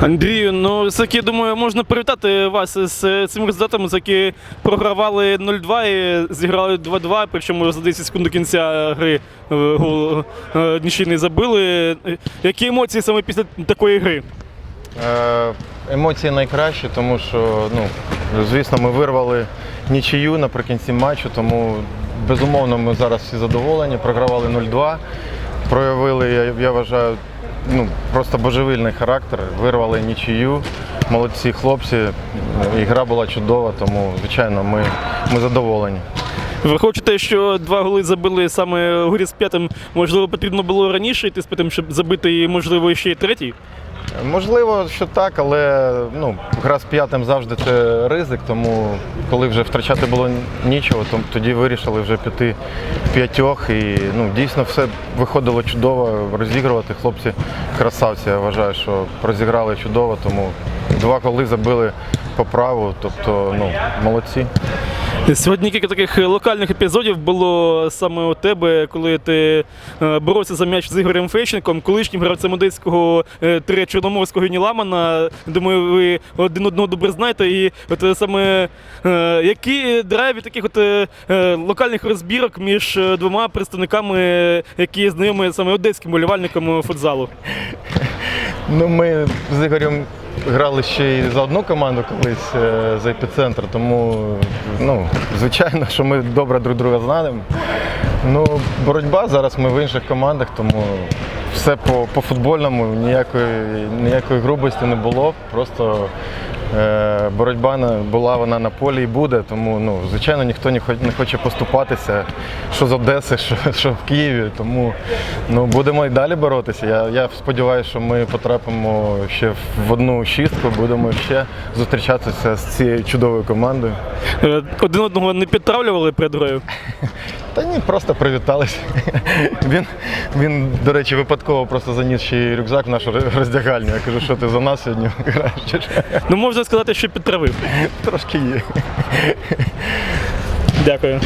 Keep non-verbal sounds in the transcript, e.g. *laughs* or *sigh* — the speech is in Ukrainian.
Андрію, ну все-таки, думаю, можна привітати вас з е, цим результатом, за які програвали 0-2 і зіграли 2-2, причому за 10 секунд до кінця гри е, гол е, нічийний забили. Е, Які емоції саме після такої гри? Е, Емоції найкращі, тому що, ну, звісно, ми вирвали нічию наприкінці матчу, тому безумовно ми зараз всі задоволені. Програвали 0-2, проявили, я, я вважаю, ну, просто божевільний характер, вирвали нічию. Молодці хлопці, ігра була чудова, тому, звичайно, ми, ми задоволені. Хочете, що два голи забили саме у грі з п'ятим, можливо, потрібно було раніше йти з п'ятим, щоб забити можливо, ще й третій. Можливо, що так, але ну, гра з п'ятим завжди це ризик, тому коли вже втрачати було нічого, то тоді вирішили вже піти в п'ятьох. І ну, дійсно все виходило чудово розігрувати. Хлопці красавці, я вважаю, що розіграли чудово, тому два голи забили по праву, тобто ну, молодці. Сьогодні кілька таких локальних епізодів було саме у тебе, коли ти е, боровся за м'яч з Ігорем Фещенком, колишнім гравцем одеського е, тире Чорноморського Ніламана. Думаю, ви один одного добре знаєте. І от е, саме які драйві таких от локальних розбірок між двома представниками, які знайомі саме одеським болівальником футзалу? Ну, ми з Ігорем грали ще й за одну команду колись е, за епіцентр, тому ну, звичайно, що ми добре друг друга знаємо. Ну, боротьба зараз ми в інших командах, тому все по, по футбольному, ніякої, ніякої грубості не було. Просто боротьба була вона на полі і буде, тому ну, звичайно ніхто не, хоче поступатися, що з Одеси, *laughs* що, що в Києві. Тому ну, будемо і далі боротися. Я, я сподіваюся, що ми потрапимо ще в одну шістку, будемо ще зустрічатися з цією чудовою командою. Е, Один одного не підтравлювали перед грою. *laughs* Та ні, просто привітались. *laughs* Він, він, до речі, випадково просто заніс ще й рюкзак в нашу роздягальню. Я кажу, що ти за нас сьогодні граєш? Ну можна сказати, що підтравив. Трошки є. Дякую.